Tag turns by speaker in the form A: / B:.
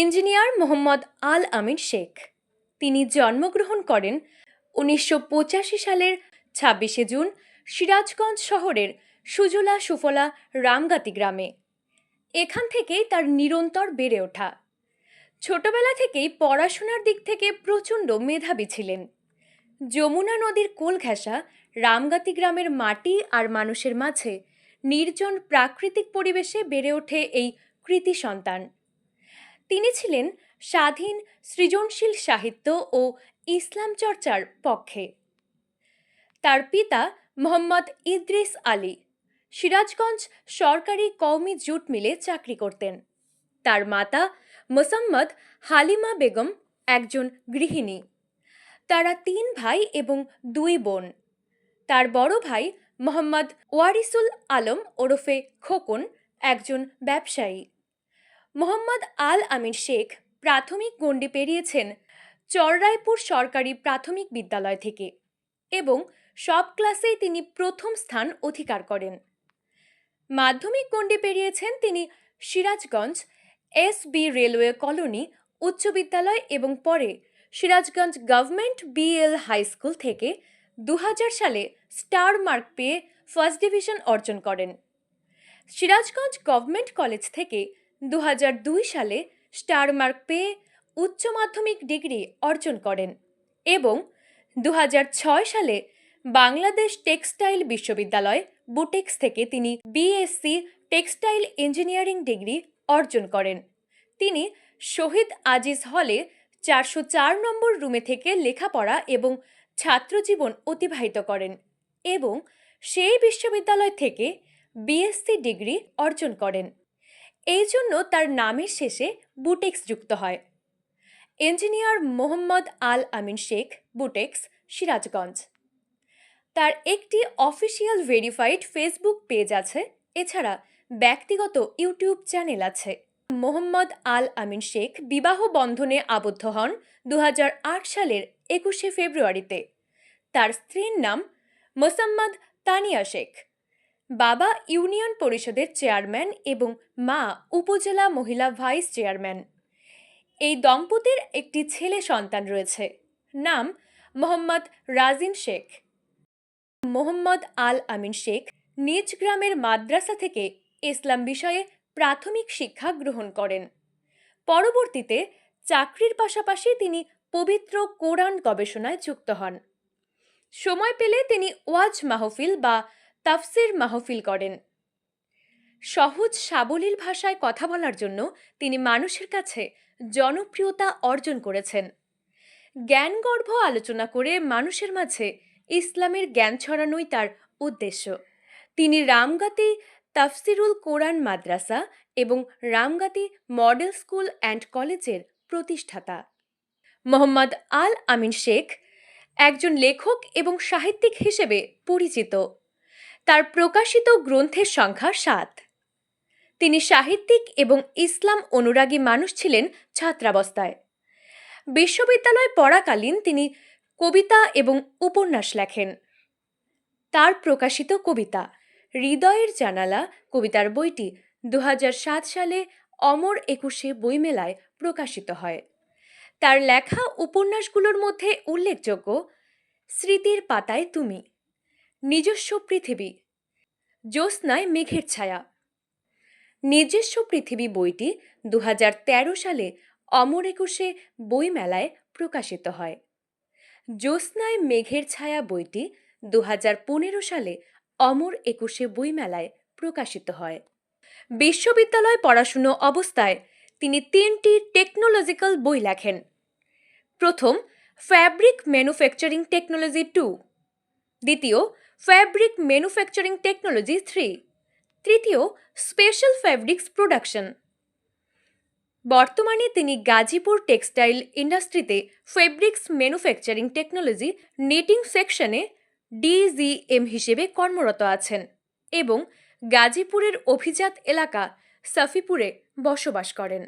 A: Engineer Mohammad Al Amin Sheikh. তিনি জন্মগ্রহণ করেন উনিশশো পঁচাশি সালের ছাব্বিশে জুন সিরাজগঞ্জ শহরের সুজলা সুফলা রামগাতি গ্রামে। এখান থেকেই তার নিরন্তর বেড়ে ওঠা। ছোটবেলা থেকেই পড়াশোনার দিক থেকে প্রচণ্ড মেধাবী ছিলেন। যমুনা নদীর কোল ঘেঁষা রামগাতি গ্রামের মাটি আর মানুষের মাঝে নির্জন প্রাকৃতিক পরিবেশে বেড়ে ওঠে এই কৃতি সন্তান। তিনি ছিলেন স্বাধীন সৃজনশীল সাহিত্য ও ইসলাম চর্চার পক্ষে। তার পিতা মোহাম্মদ ইদ্রিস আলী সিরাজগঞ্জ সরকারি কওমি জুট মিলে চাকরি করতেন। তার মাতা মোসাম্মদ হালিমা বেগম একজন গৃহিণী। তারা তিন ভাই এবং দুই বোন। তার বড় ভাই মোহাম্মদ ওয়ারিসুল আলম ওরফে খোকন একজন ব্যবসায়ী। মোহাম্মদ আল আমির শেখ প্রাথমিক গণ্ডি পেরিয়েছেন চররায়পুর সরকারি প্রাথমিক বিদ্যালয় থেকে এবং সব ক্লাসেই তিনি প্রথম স্থান অধিকার করেন। মাধ্যমিক গণ্ডি পেরিয়েছেন তিনি Sirajganj S B railway colony উচ্চ বিদ্যালয় এবং পরে Sirajganj government BL high school থেকে দু হাজার সালে স্টার মার্ক পেয়ে ফার্স্ট ডিভিশন অর্জন করেন। সিরাজগঞ্জ গভর্নমেন্ট কলেজ থেকে দু হাজার দুই সালে স্টার মার্ক পেয়ে উচ্চ মাধ্যমিক ডিগ্রি অর্জন করেন এবং দু হাজার ছয় সালে বাংলাদেশ টেক্সটাইল বিশ্ববিদ্যালয় বুটেক্স থেকে তিনি বিএসসি টেক্সটাইল ইঞ্জিনিয়ারিং ডিগ্রি অর্জন করেন। তিনি শহীদ আজিজ হলে চারশো চার নম্বর রুমে থেকে লেখাপড়া এবং ছাত্রজীবন অতিবাহিত করেন এবং সেই বিশ্ববিদ্যালয় থেকে বিএসসি ডিগ্রি অর্জন করেন। এই জন্য তার নামের শেষে বুটেক্স যুক্ত হয়। ইঞ্জিনিয়ার মোহাম্মদ আল আমিন শেখ, বুটেক্স, সিরাজগঞ্জ। তার একটি অফিসিয়াল ভেরিফাইড ফেসবুক পেজ আছে, এছাড়া ব্যক্তিগত ইউটিউব চ্যানেল আছে। মোহাম্মদ আল আমিন শেখ বিবাহ বন্ধনে আবদ্ধ হন দু হাজার আট সালের একুশে ফেব্রুয়ারিতে। তার স্ত্রীর নাম মোসাম্মদ তানিয়া শেখ। বাবা ইউনিয়ন পরিষদের চেয়ারম্যান এবং মা উপজেলা মহিলা ভাইস চেয়ারম্যান। এই দম্পতির একটি ছেলে সন্তান রয়েছে। নাম মোহাম্মদ রাজিন শেখ। মোহাম্মদ আল আমিন শেখ নিজ গ্রামের মাদ্রাসা থেকে ইসলাম বিষয়ে প্রাথমিক শিক্ষা গ্রহণ করেন। পরবর্তীতে চাকরির পাশাপাশি তিনি পবিত্র কোরআন গবেষণায় যুক্ত হন। সময় পেলে তিনি ওয়াজ মাহফিল বা তাফসির মাহফিল করেন। সহজ সাবলীল ভাষায় কথা বলার জন্য তিনি মানুষের কাছে জনপ্রিয়তা অর্জন করেছেন। জ্ঞানগর্ভ আলোচনা করে মানুষের মাঝে ইসলামের জ্ঞান ছড়ানোই তার উদ্দেশ্য। তিনি রামগাতি তাফসিরুল কোরআন মাদ্রাসা এবং রামগাতি মডেল স্কুল অ্যান্ড কলেজের প্রতিষ্ঠাতা। মোহাম্মদ আল আমিন শেখ একজন লেখক এবং সাহিত্যিক হিসেবে পরিচিত। তার প্রকাশিত গ্রন্থের সংখ্যা সাত। তিনি সাহিত্যিক এবং ইসলাম অনুরাগী মানুষ ছিলেন ছাত্রাবস্থায়। বিশ্ববিদ্যালয় পড়াকালীন তিনি কবিতা এবং উপন্যাস লেখেন। তার প্রকাশিত কবিতা হৃদয়ের জানালা কবিতার বইটি দু হাজার সাত সালে অমর একুশে বইমেলায় প্রকাশিত হয়। তার লেখা উপন্যাসগুলোর মধ্যে উল্লেখযোগ্য, স্মৃতির পাতায় তুমি নিজস্ব পৃথিবী। জ্যোৎস্নায় মেঘের ছায়া। নিজস্ব পৃথিবী বইটি দু হাজার তেরো সালে অমর একুশে বইমেলায় প্রকাশিত হয়। জ্যোৎস্নায় মেঘের ছায়া বইটি দু হাজার পনেরো সালে অমর একুশে বইমেলায় প্রকাশিত হয়। বিশ্ববিদ্যালয় পড়াশুনো অবস্থায় তিনি তিনটি টেকনোলজিক্যাল বই লেখেন। প্রথম, ফ্যাব্রিক ম্যানুফ্যাকচারিং টেকনোলজি টু। দ্বিতীয় ফ্যাব্রিক ম্যানুফ্যাকচারিং টেকনোলজি থ্রি তৃতীয় স্পেশাল ফ্যাব্রিক্স প্রোডাকশন বর্তমানে তিনি গাজীপুর টেক্সটাইল ইন্ডাস্ট্রিতে ফেব্রিক্স ম্যানুফ্যাকচারিং টেকনোলজি নেটিং সেকশনে ডিজিএম হিসেবে কর্মরত আছেন এবং গাজীপুরের অভিজাত এলাকা সাফিপুরে বসবাস করেন।